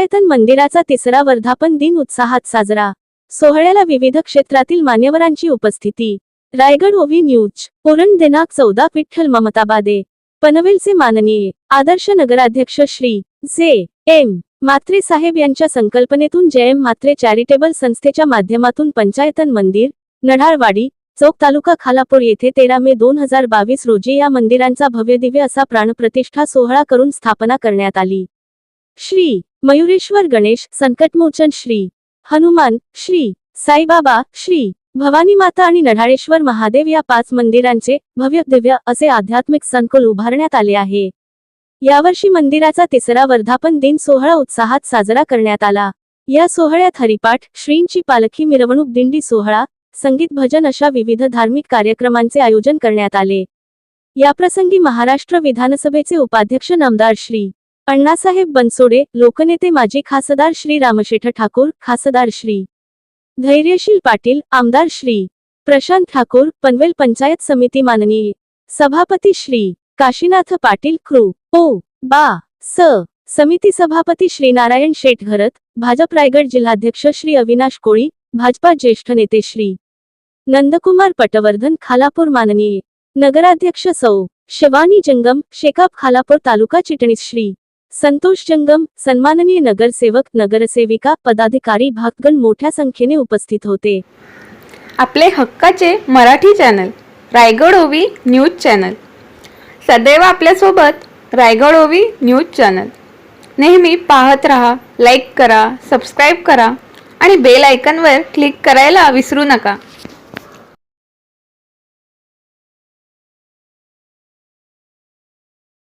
पंचायतन मंदिराचा तिसरा वर्धापन दिन उत्साहात साजरा. सोहळ्याला विविध क्षेत्रातील मान्यवरांची उपस्थिती. Raigad OV news. पुरण दिनांक चौदा विठ्ठल ममताबादे. पनवेलचे माननीय आदर्श नगराध्यक्ष श्री जे एम मात्रे साहेब यांच्या संकल्पनेतून जे एम चॅरिटेबल संस्थेच्या माध्यमातून पंचायतन मंदिर नढाळवाडी चौक तालुका खालापूर येथे तेरा मे दोन हजार बावीस रोजी या मंदिरांचा भव्यदिव्य असा प्राणप्रतिष्ठा सोहळा करून स्थापना करण्यात आली. श्री. मयुरेश्वर गणेश संकटमोचन श्री. हनुमान श्री. साईबाबा श्री. भवानी माता आणि नढाळेश्वर महादेव या पाच मंदिरांचे भव्य दिव्य असे आध्यात्मिक संकुल उभारण्यात आले आहे. यावर्षी मंदिराचा तिसरा वर्धापन दिन सोहळा उत्साहात साजरा करण्यात आला. या सोहळ्यात हरिपाठ श्रींची पालखी मिरवणूक दिंडी सोहळा संगीत भजन अशा विविध धार्मिक कार्यक्रमांचे आयोजन करण्यात आले. याप्रसंगी महाराष्ट्र विधानसभेचे उपाध्यक्ष नामदार श्री. अण्णासाहेब बनसोडे लोकनेते माजी खासदार श्री रामशेठ ठाकूर खासदार श्री धैर्यशील पाटील आमदार श्री प्रशांत ठाकूर पनवेल पंचायत समिती माननीय सभापती श्री काशीनाथ पाटील क्रू. ओ. बा. स. समिती सभापती श्री नारायण शेठ घरत भाजप रायगड जिल्हाध्यक्ष श्री अविनाश कोळी भाजपा ज्येष्ठ नेते श्री नंदकुमार पटवर्धन खालापूर माननीय नगराध्यक्ष सौ. शिवानी जंगम शेकाप खालापूर तालुका चिटणीस श्री संतोष जंगम सन्माननीय नगरसेवक नगरसेविका पदाधिकारी भक्तगण मोठ्या संख्येने उपस्थित होते. आपले हक्काचे मराठी चॅनल रायगड ओवी न्यूज चॅनल. सदैव आपल्यासोबत रायगड ओवी न्यूज चॅनल. नेहमी पाहत रहा लाईक करा सबस्क्राईब करा आणि बेल आयकनवर क्लिक करायला विसरू नका.